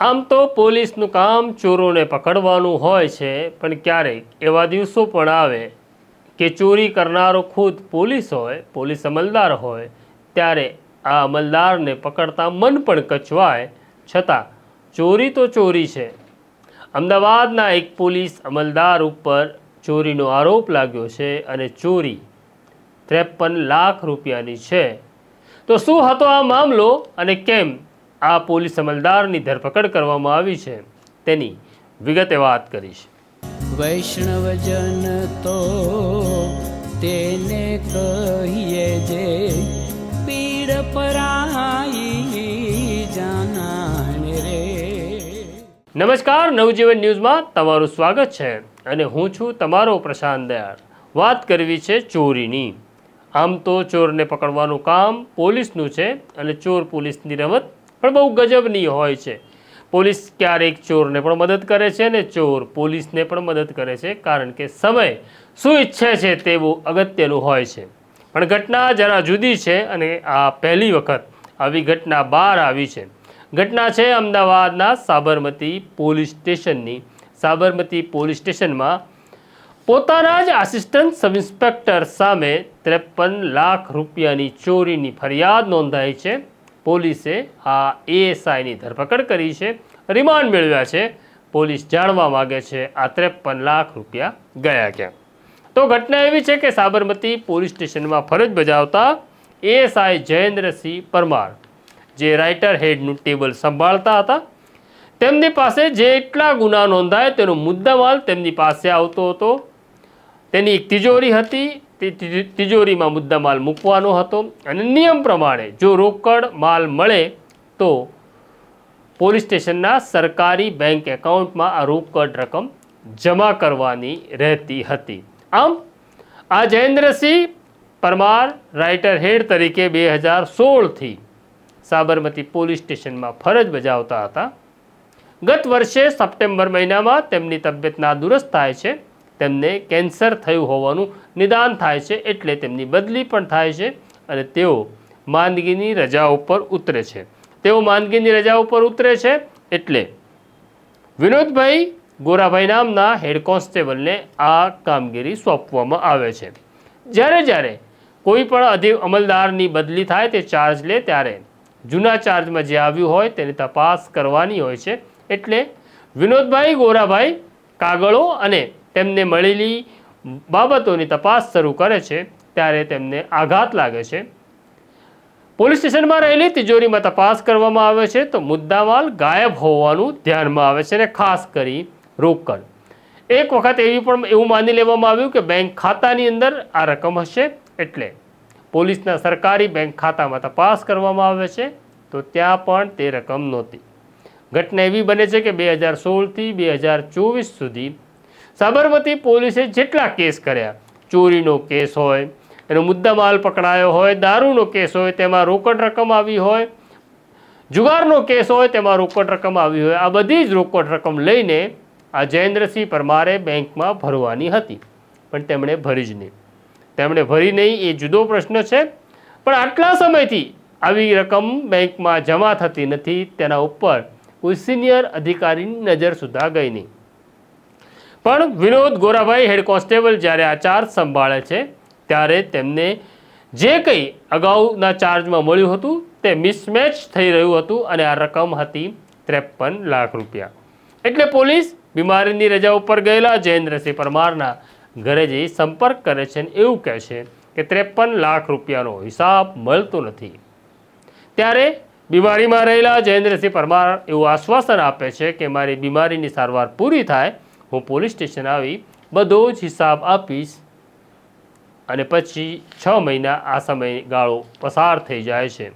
આમ તો પોલીસનું કામ ચોરોને પકડવાનું હોય છે, પણ ક્યારેક એવા દિવસો પણ આવે કે ચોરી કરનારો ખુદ પોલીસ હોય, પોલીસ અમલદાર હોય, ત્યારે આ અમલદારને પકડતા મન પણ કચવાય. છતાં ચોરી તો ચોરી છે. અમદાવાદના એક પોલીસ અમલદાર ઉપર ચોરીનો આરોપ લાગ્યો છે અને ચોરી ત્રેપન લાખ રૂપિયાની છે. તો શું હતો આ મામલો અને કેમ આ પોલીસ અમલદારની ધરપકડ કરવામાં આવી છે. તેની વિગતે વાત કરીશ. વૈષ્ણવજન તો તેને કહીએ જે પીડ પરાઈ જાનાને રે. નમસ્કાર નવજીવન ન્યૂઝમાં તમારું સ્વાગત છે અને હું છું તમારો પ્રશાંત દયાળ. વાત કરવી છે ચોરીની. આમ તો ચોરને પકડવાનું કામ પોલીસનું છે અને ચોર પોલીસની રમત પણ બહુ ગજબની હોય છે. પોલીસ ક્યારેક ચોરને પણ મદદ કરે છે અને ચોર પોલીસને પણ મદદ કરે છે, કારણ કે સમય શું ઈચ્છે છે તેવું અગત્યનું હોય છે. પણ ઘટના જરા જુદી છે અને આ પહેલી વખત આવી ઘટના બહાર આવી છે. ઘટના છે અમદાવાદના સાબરમતી પોલીસ સ્ટેશનની. સાબરમતી પોલીસ સ્ટેશનમાં પોતાના જ આસિસ્ટન્ટ સબ ઇન્સ્પેક્ટર સામે ત્રેપન લાખ રૂપિયાની ચોરીની ફરિયાદ નોંધાઈ છે. પોલીસે આ એએસઆઈની ધરપકડ કરી છે, રિમાન્ડ મેળવ્યા છે. પોલીસ જાણવા માગે છે આ ત્રેપન લાખ રૂપિયા ગયા ક્યાં. તો ઘટના એવી છે કે સાબરમતી પોલીસ સ્ટેશનમાં ફરજ બજાવતા એએસઆઈ જયેન્દ્રસિંહ પરમાર, જે રાઇટર હેડનું ટેબલ સંભાળતા હતા, તેમની પાસે જેટલા ગુના નોંધાય તેનો મુદ્દામાલ તેમની પાસે આવતો હતો. તેની એક તિજોરી હતી તે તિજોરીમાં મુદ્દામાલ મૂકવાનો હતો અને નિયમ પ્રમાણે જો રોકડ માલ મળે તો પોલીસ સ્ટેશનના સરકારી બેંક એકાઉન્ટમાં આ રોકડ રકમ જમા કરવાની રહેતી હતી. આમ, આ જયેન્દ્રસિંહ પરમાર રાઇટર હેડ તરીકે બે હજાર સોળથી સાબરમતી પોલીસ સ્ટેશનમાં ફરજ બજાવતા હતા. ગત વર્ષે સપ્ટેમ્બર મહિનામાં તેમની તબિયત નાદુરસ્ત થાય છે. તેમને કેન્સર થયું હોવાનું નિદાન થાય છે એટલે તેમની બદલી પણ થાય છે અને તેઓ માંદગીની રજા ઉપર ઉતરે છે. તેઓ માંદગીની રજા ઉપર ઉતરે છે એટલે વિનોદભાઈ ગોરાભાઈ નામના હેડ કોન્સ્ટેબલને આ કામગીરી સોંપવામાં આવે છે. જ્યારે જ્યારે કોઈ પણ અધિ, અમલદારની બદલી થાય તે ચાર્જ લે ત્યારે જૂના ચાર્જમાં જે આવ્યું હોય તેની તપાસ કરવાની હોય છે. એટલે વિનોદભાઈ, ગોરાભાઈ કાગળો અને તેમને મળેલી બાબતોની તપાસ શરૂ કરે છે, ત્યારે તેમને આઘાત લાગે છે. પોલીસ સ્ટેશનમાં રહેલી તિજોરીમાં તપાસ કરવામાં આવે છે, તો મુદ્દામાલ ગાયબ હોવાનું ધ્યાનમાં આવે છે અને ખાસ કરી રોકડ. એક વખત એવી પણ એવું માની લેવામાં આવ્યું કે બેંક ખાતાની અંદર આ રકમ હશે, એટલે પોલીસના સરકારી બેંક ખાતામાં તપાસ કરવામાં આવે છે, તો ત્યાં પણ તે રકમ નહોતી. ઘટના એવી બને છે કે બે હજાર સોળથી બે હજાર ચોવીસ સુધી સાબરમતી પોલીસે જેટલા કેસ કર્યા, ચોરીનો કેસ હોય, એનો મુદ્દામાલ પકડાયો હોય, દારૂનો કેસ હોય, તેમાં રોકડ રકમ આવી હોય, જુગારનો કેસ હોય, તેમાં રોકડ રકમ આવી હોય, આ બધી જ રોકડ રકમ લઈને આ જયેન્દ્રસિંહ પરમારે બેંકમાં ભરવાની હતી. પણ તેમણે ભરી જ નહીં. તેમણે ભરી નહીં, એ જુદો પ્રશ્ન છે. પણ આટલા સમયથી આવી રકમ બેંકમાં જમા થતી નથી, તેના ઉપર કોઈ સિનિયર અધિકારીની નજર સુધા ગઈ નહીં. પણ વિનોદ ગોરાભાઈ હેડ કોન્સ્ટેબલ જ્યારે આ ચાર્જ સંભાળે છે, ત્યારે તેમને જે કંઈ અગાઉના ચાર્જમાં મળ્યું હતું તે મિસમેચ થઈ રહ્યું હતું અને આ રકમ હતી ત્રેપન લાખ રૂપિયા. એટલે પોલીસ બીમારીની રજા ઉપર ગયેલા જયેન્દ્રસિંહ પરમારના ઘરે જઈ સંપર્ક કરે છે અને એવું કહે છે કે ત્રેપન લાખ રૂપિયાનો હિસાબ મળતો નથી. ત્યારે બીમારીમાં રહેલા જયેન્દ્રસિંહ પરમાર એવું આશ્વાસન આપે છે કે મારી બીમારીની સારવાર પૂરી થાય હું પોલીસ સ્ટેશન આવી બધો જ હિસાબ આપીશ અને પછી છ મહિના આ સમયગાળો પસાર થઈ જાય છે.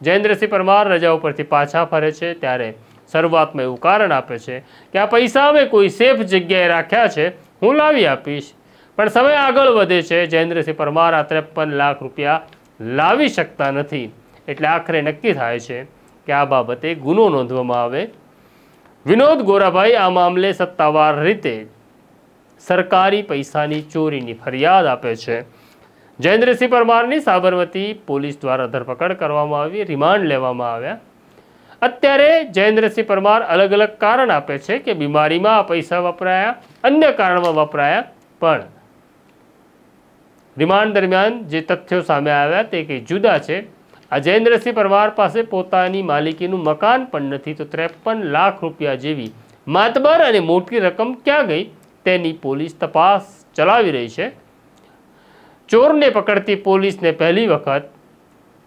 જયેન્દ્રસિંહ પરમાર રજા ઉપરથી પાછા ફરે છે ત્યારે શરૂઆતમાં એવું કારણ આપે છે કે આ પૈસા અમે કોઈ સેફ જગ્યાએ રાખ્યા છે, હું લાવી આપીશ. પણ સમય આગળ વધે છે, જયેન્દ્રસિંહ પરમાર આ ત્રેપન લાખ રૂપિયા લાવી શકતા નથી. એટલે આખરે નક્કી થાય છે કે આ બાબતે ગુનો નોંધવામાં આવે વિનોદ ગોરાભાઈ, આ મામલે સત્તાવાર રીતે સરકારી પૈસાની ચોરીની ફરિયાદ આપે છે. જયેન્દ્રસિંહ પરમારની સાબરમતી પોલીસ દ્વારા ધરપકડ કરવામાં આવી, રિમાન્ડ લેવામાં આવ્યા. અત્યારે જયેન્દ્રસિંહ પરમાર અલગ અલગ કારણ આપે છે કે બીમારીમાં આ પૈસા વપરાયા, અન્ય કારણમાં વપરાયા, પણ રિમાન્ડ દરમિયાન જે તથ્યો સામે આવ્યા તે કંઈ જુદા છે. આ જયેન્દ્રસિંહ પરમાર પાસે પોતાની માલિકીનું મકાન પણ નથી, તો ત્રેપન લાખ રૂપિયા જેવી માતબર અને મોટી રકમ ક્યાં ગઈ? તેની પોલીસ તપાસ ચલાવી રહી છે. ચોરને પકડતી પોલીસને પહેલી વખત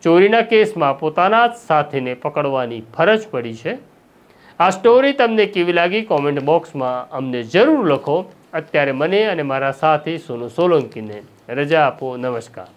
ચોરીના કેસમાં પોતાના જ સાથીને પકડવાની ફરજ પડી છે. આ સ્ટોરી તમને કેવી લાગી? કોમેન્ટ બોક્સમાં અમને જરૂર લખો. અત્યારે મને અને મારા સાથી સોનુ સોલંકીને રજા આપો. નમસ્કાર.